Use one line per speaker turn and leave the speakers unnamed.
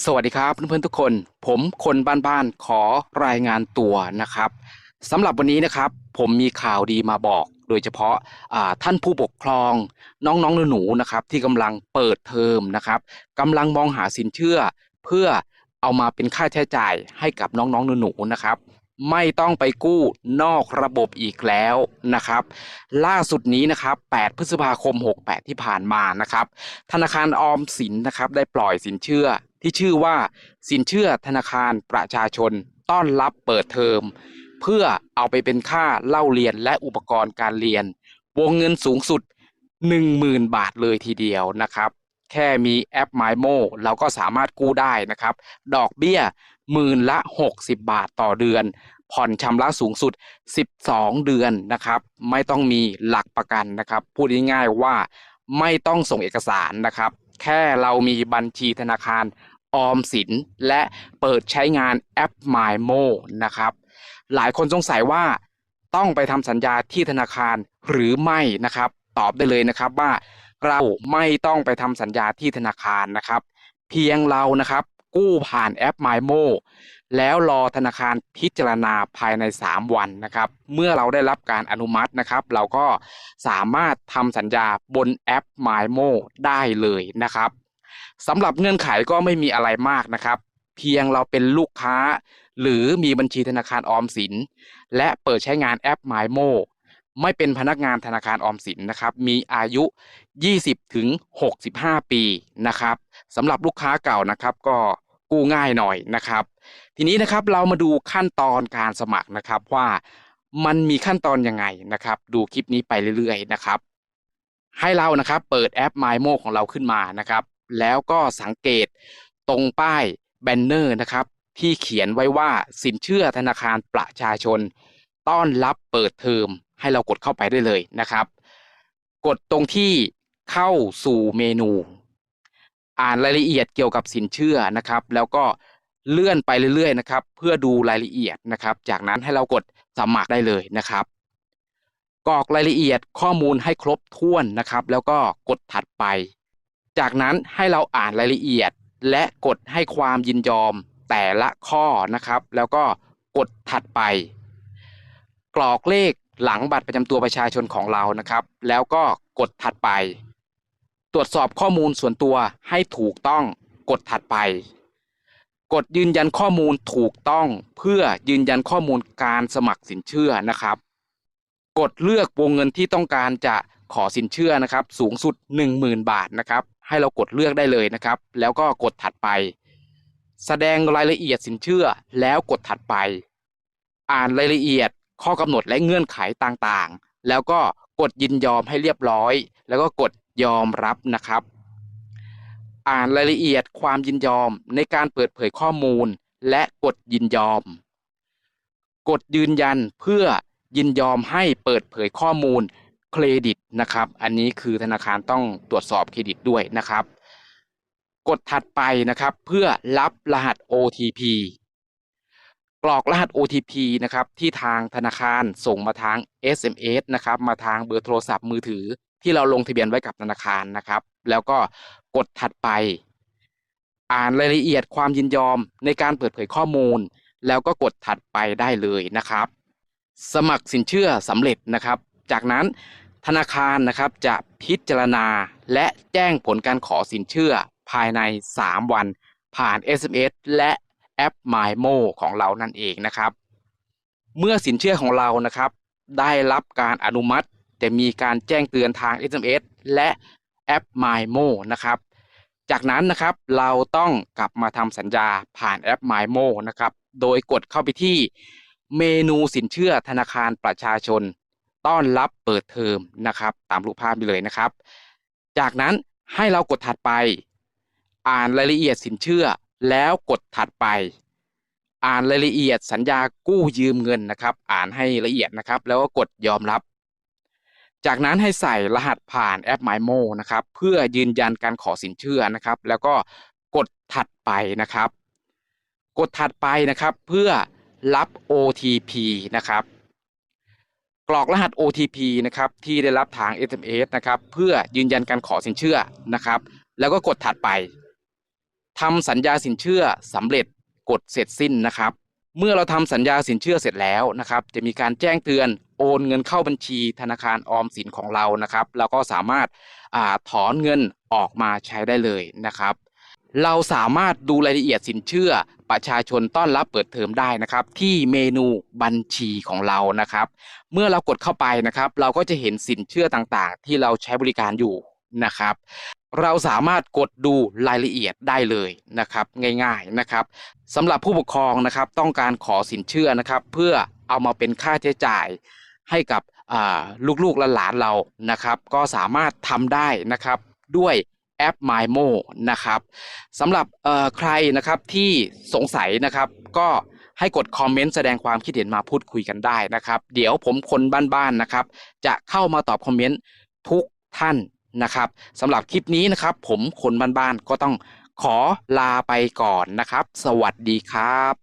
สวัสดีครับเพื่อนๆทุกคน ผมคนบ้านๆขอรายงานตัวนะครับสำหรับวันนี้นะครับ ผมมีข่าวดีมาบอก โดยเฉพาะาท่านผู้ปกครองน้องๆหนูๆนะครับที่กำลังเปิดเทอมนะครับกำลังมองหาสินเชื่อ เพื่อเอามาเป็นค่าใช้จ่ายให้กับน้องๆหนูๆนะครับ ไม่ต้องไปกู้นอกระบบอีกแล้วนะครับ ล่าสุดนี้นะครับ 8 พฤษภาคม 68 ที่ผ่านมานะครับ ธนาคารออมสินนะครับได้ปล่อยสินเชื่อ ที่ชื่อว่าสินเชื่อธนาคารประชาชน ต้อนรับเปิดเทอม เพื่อเอาไปเป็นค่าเล่าเรียนและอุปกรณ์การเรียน วงเงินสูงสุด 10,000 บาทเลยทีเดียวนะครับ แค่มีแอป m y m o เราก็สามารถกู้ได้นะครับ ดอกเบี้ยหมื่นละ 60 บาทต่อเดือน ผ่อนชำระสูงสุด 12 เดือนนะครับ ไม่ต้องมีหลักประกันนะครับ พูดง่ายๆว่าไม่ต้องส่งเอกสารนะครับ แค่เรามีบัญชีธนาคาร ออมสิน และเปิดใช้งานแอป m y m o นะครับ หลายคนสงสัยว่าต้องไปทำสัญญาที่ธนาคารหรือไม่นะครับ ตอบได้เลยนะครับว่าเราไม่ต้องไปทำสัญญาที่ธนาคารนะครับ เพียงเรานะครับกู้ผ่านแอป m y m o แล้วรอธนาคารพิจารณาภายใน 3 วันนะครับ เมื่อเราได้รับการอนุมัตินะครับ เราก็สามารถทำสัญญาบนแอป m y m o ได้เลยนะครับ สำหรับเงื่อนไขก็ไม่มีอะไรมากนะครับ เพียงเราเป็นลูกค้า หรือมีบัญชีธนาคารออมสิน และเปิดใช้งานแอป m y m o ไม่เป็นพนักงานธนาคารออมสินนะครับมีอายุ 20 ถึง 65 ปีนะครับสำหรับลูกค้าเก่านะครับก็กู้ง่ายหน่อยนะครับ ทีนี้นะครับเรามาดูขั้นตอนการสมัครนะครับว่ามันมีขั้นตอนยังไงนะครับ ดูคลิปนี้ไปเรื่อยๆนะครับ ให้เรานะครับเปิดแอป m y m o ของเราขึ้นมานะครับ แล้วก็สังเกตตรงป้ายแบนเนอร์นะครับ ที่เขียนไว้ว่าสินเชื่อธนาคารประชาชน ต้อนรับเปิดเทอมให้เรากดเข้าไปได้เลยนะครับ กดตรงที่เข้าสู่เมนู อ่านรายละเอียดเกี่ยวกับสินเชื่อนะครับ แล้วก็เลื่อนไปเรื่อยๆนะครับ เพื่อดูรายละเอียดนะครับ จากนั้นให้เรากดสมัครได้เลยนะครับกรอกรายละเอียดข้อมูลให้ครบถ้วนนะครับ แล้วก็กดถัดไป จากนั้นให้เราอ่านรายละเอียด และกดให้ความยินยอมแต่ละข้อนะครับ แล้วก็กดถัดไป กรอกเลขหลังบัตรประจำตัวประชาชนของเรานะครับ แล้วก็กดถัดไป ตรวจสอบข้อมูลส่วนตัวให้ถูกต้องกดถัดไป กดยืนยันข้อมูลถูกต้องเพื่อยืนยันข้อมูลการสมัครสินเชื่อนะครับ กดเลือกวงเงินที่ต้องการจะขอสินเชื่อนะครับ สูงสุด 10,000 บาทนะครับ ให้เรากดเลือกได้เลยนะครับ แล้วก็กดถัดไป แสดงรายละเอียดสินเชื่อแล้วกดถัดไป อ่านรายละเอียดข้อกำหนดและเงื่อนไขต่างๆ แล้วก็กดยินยอมให้เรียบร้อย แล้วก็กดยอมรับนะครับ อ่านรายละเอียดความยินยอมในการเปิดเผยข้อมูล และกดยินยอม กดยืนยันเพื่อยินยอมให้เปิดเผยข้อมูลเครดิต นะครับ อันนี้คือธนาคารต้องตรวจสอบเครดิตด้วยนะครับ กดถัดไปนะครับเพื่อรับรหัส OTP กรอกรหัส OTP นะครับที่ทางธนาคารส่งมาทาง SMS นะครับมาทางเบอร์โทรศัพท์มือถือ ที่เราลงทะเบียนไว้กับธนาคารนะครับ แล้วก็กดถัดไป อ่านรายละเอียดความยินยอมในการเปิดเผยข้อมูล แล้วก็กดถัดไปได้เลยนะครับ สมัครสินเชื่อสำเร็จนะครับ จากนั้น ธนาคารนะครับจะพิจารณาและแจ้งผลการขอสินเชื่อภายใน 3 วัน ผ่าน SMS และแอป MyMo ของเรานั่นเองนะครับ เมื่อสินเชื่อของเรานะครับ ได้รับการอนุมัติจะมีการแจ้งเตือนทาง SMS และแอป MyMo นะครับ จากนั้นนะครับเราต้องกลับมาทำสัญญาผ่านแอป MyMo นะครับ โดยกดเข้าไปที่เมนูสินเชื่อธนาคารประชาชน ต้อนรับเปิดเทอมนะครับ ตามรูปภาพไปเลยนะครับ จากนั้นให้เรากดถัดไป อ่านรายละเอียดสินเชื่อ แล้วกดถัดไป อ่านรายละเอียดสัญญากู้ยืมเงินนะครับ อ่านให้ละเอียดนะครับ แล้วก็กดยอมรับ จากนั้นให้ใส่รหัสผ่านแอป MyMo นะครับ เพื่อยืนยันการขอสินเชื่อนะครับ แล้วก็กดถัดไปนะครับ กดถัดไปนะครับเพื่อรับ OTP นะครับ กรอกรหัส OTP นะครับที่ได้รับทาง SMS นะครับเพื่อยืนยันการขอสินเชื่อนะครับ แล้วก็กดถัดไปทำสัญญาสินเชื่อสำเร็จกดเสร็จสิ้นนะครับ เมื่อเราทำสัญญาสินเชื่อเสร็จแล้วนะครับ จะมีการแจ้งเตือนโอนเงินเข้าบัญชีธนาคารออมสินของเรานะครับแล้วก็สามารถอาถอนเงินออกมาใช้ได้เลยนะครับ เราสามารถดูรายละเอียดสินเชื่อประชาชนต้อนรับเปิดเทอมได้นะครับ ที่เมนูบัญชีของเรานะครับ เมื่อเรากดเข้าไปนะครับ เราก็จะเห็นสินเชื่อต่างๆ ที่เราใช้บริการอยู่นะครับ เราสามารถกดดูรายละเอียดได้เลยนะครับ ง่าย ๆนะครับสำหรับผู้ปกครองนะครับ ต้องการขอสินเชื่อนะครับ เพื่อเอามาเป็นค่าใช้จ่ายให้กับลูกๆหลานเรานะครับ ก็สามารถทำได้นะครับด้วย แอป MyMo นะครับสำหรับใครนะครับที่สงสัยนะครับก็ให้กดคอมเมนต์แสดงความคิดเห็นมาพูดคุยกันได้นะครับ เดี๋ยวผมคนบ้านๆนะครับ จะเข้ามาตอบคอมเมนต์ทุกท่านนะครับสำหรับคลิปนี้นะครับ ผมคนบ้านๆก็ต้องขอลาไปก่อนนะครับ สวัสดีครับ